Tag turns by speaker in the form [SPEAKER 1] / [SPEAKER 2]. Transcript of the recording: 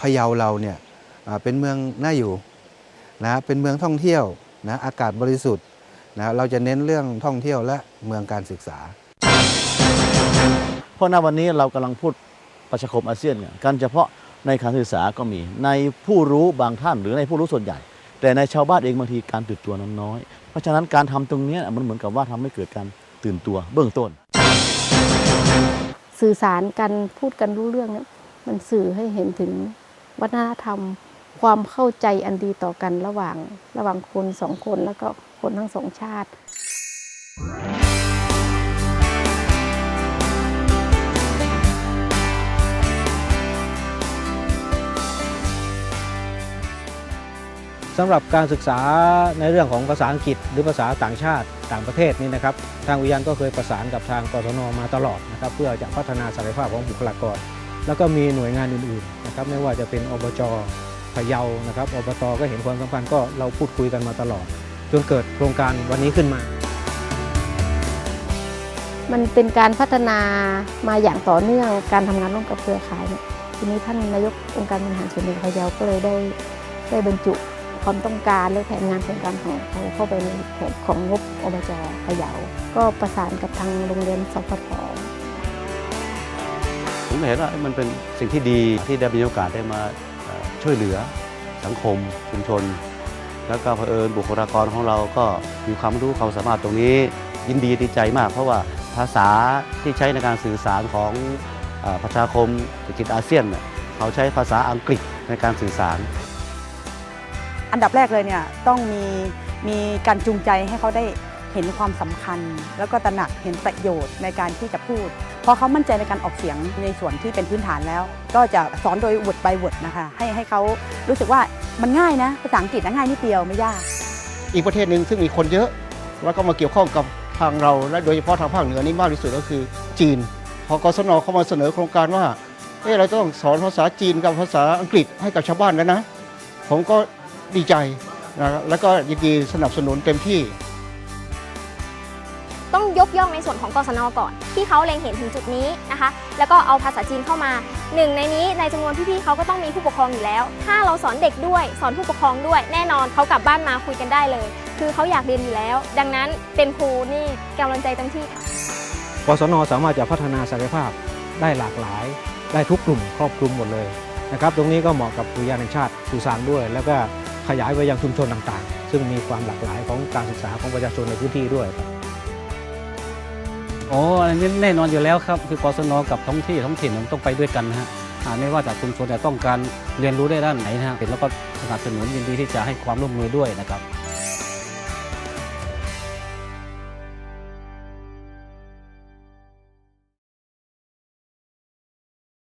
[SPEAKER 1] พะเยาเราเนี่ยเป็นเมืองน่าอยู่นะเป็นเมืองท่องเที่ยวนะอากาศบริสุทธิ์นะเราจะเน้นเรื่องท่องเที่ยวและเมืองการศึกษา
[SPEAKER 2] เพราะณวันนี้เรากำลังพูดประชาคมอาเซียนเนี่ยกันเฉพาะในการศึกษาก็มีในผู้รู้บางท่านหรือในผู้รู้ส่วนใหญ่ แต่ในชาวบ้านเองบางทีการตื่นตัวนั้นน้อย เพราะฉะนั้นการทำตรงนี้มันเหมือนกับว่าทำให้เกิดการตื่นตัวเบื้องต้น
[SPEAKER 3] สื่อสารกันพูดกันรู้เรื่องเนี่ยมันสื่อให้เห็นถึง วัฒนธรรม ความเข้าใจอันดีต่อกันระหว่างระหว่างคนสองคนแล้วก็คนทั้งสองชาติ
[SPEAKER 4] สำหรับการศึกษาในเรื่องของภาษาอังกฤษ หรือภาษาต่างชาติต่างประเทศนี่นะครับ ทางอุทยานก็เคยประสานกับทางกศนมาตลอดนะครับ เพื่อจะพัฒนาศักยภาพของบุคลากร แล้วก็มีหน่วยงานอื่นๆนะครับไม่ว่าจะเป็นอบจพะเยานะครับอบตก็เห็นความสำคัญก็เราพูดคุยกันมาตลอด จนเกิดโครงการวันนี้ขึ้นมา
[SPEAKER 3] มันเป็นการพัฒนามาอย่างต่อเนื่องการทำงานร่วมกับเครือข่ายเนี่ยทีนี้ท่านนายกองค์การบริหารส่วนจังหวัดพะเยาก็เลยได้ได้บรรจุความต้องการและแผนงานโครงการของเขาเข้าไปในแผนของงบอบจพะเยาก็ประสานกับทางโรงเรียนสพท
[SPEAKER 5] ผมเห็นว่ามันเป็นสิ่งที่ดีที่ได้มีโอกาสได้มาช่วยเหลือสังคมชุมชน แล้วก็เผอิญบุคลากรของเราก็มีความรู้ความสามารถตรงนี้ ยินดีดีใจมาก เพราะว่าภาษาที่ใช้ในการสื่อสารของอประชาคมเศรษฐกิจอาเซียนเนี่ยเขาใช้ภาษาอังกฤษในการสื่อสาร
[SPEAKER 6] อันดับแรกเลยเนี่ยต้องมีมีการจูงใจให้เขาได้เห็นความสำคัญ แล้วก็ตระหนักเห็นประโยชน์ในการที่จะพูด พราะเขามั่นใจในการออกเสียงในส่วนที่เป็นพื้นฐานแล้ว ก็จะสอนโดย word by word นะคะให้ให้เขารู้สึกว่ามันง่ายนะ ภาษาอังกฤษนะง่ายนิดเดียวไม่ยาก
[SPEAKER 7] อีกประเทศหนึ่งซึ่งมีคนเยอะ แล้วก็มาเกี่ยวข้องกับทางเราและโดยเฉพาะทางภาคเหนือนี่มากที่สุดก็คือจีน พอกศนเข้ามาเสนอโครงการว่าเอ๊ะเราต้องสอนภาษาจีนกับภาษาอังกฤษให้กับชาวบ้านแล้วนะ ผมก็ดีใจนะแล้วก็ยินดีสนับสนุนเต็มที่
[SPEAKER 8] ต้องยกย่องในส่วนของกศนก่อน ที่เขาเล็งเห็นถึงจุดนี้นะคะ แล้วก็เอาภาษาจีนเข้ามาหนึ่งในนี้ในจำนวนพี่ๆเขาก็ต้องมีผู้ปกครองอยู่แล้ว ถ้าเราสอนเด็กด้วยสอนผู้ปกครองด้วย แน่นอนเขากลับบ้านมาคุยกันได้เลย คือเขาอยากเรียนอยู่แล้ว ดังนั้นเป็นครูนี่กำลังใจเต็มที่ค่ะ
[SPEAKER 4] กศนสามารถจะพัฒนาศักยภาพได้หลากหลาย ได้ทุกกลุ่มครอบคลุมหมดเลยนะครับตรงนี้ก็เหมาะกับอุทยานแห่งชาติสุสานด้วย แล้วก็ขยายไปยังชุมชนต่างๆ ซึ่งมีความหลากหลายของการศึกษาของประชาชนในพื้นที่ด้วยครับ
[SPEAKER 9] โอ้อันนี้แน่นอนอยู่แล้วครับ คือกศนกับท้องที่ท้องถิ่นมันต้องไปด้วยกันนะฮะไม่ว่าจากชุมชนจะต้องการเรียนรู้ได้ด้านไหนนะฮะแล้วก็สนับสนุนยินดีที่จะให้ความร่วมมือด้วยนะครับ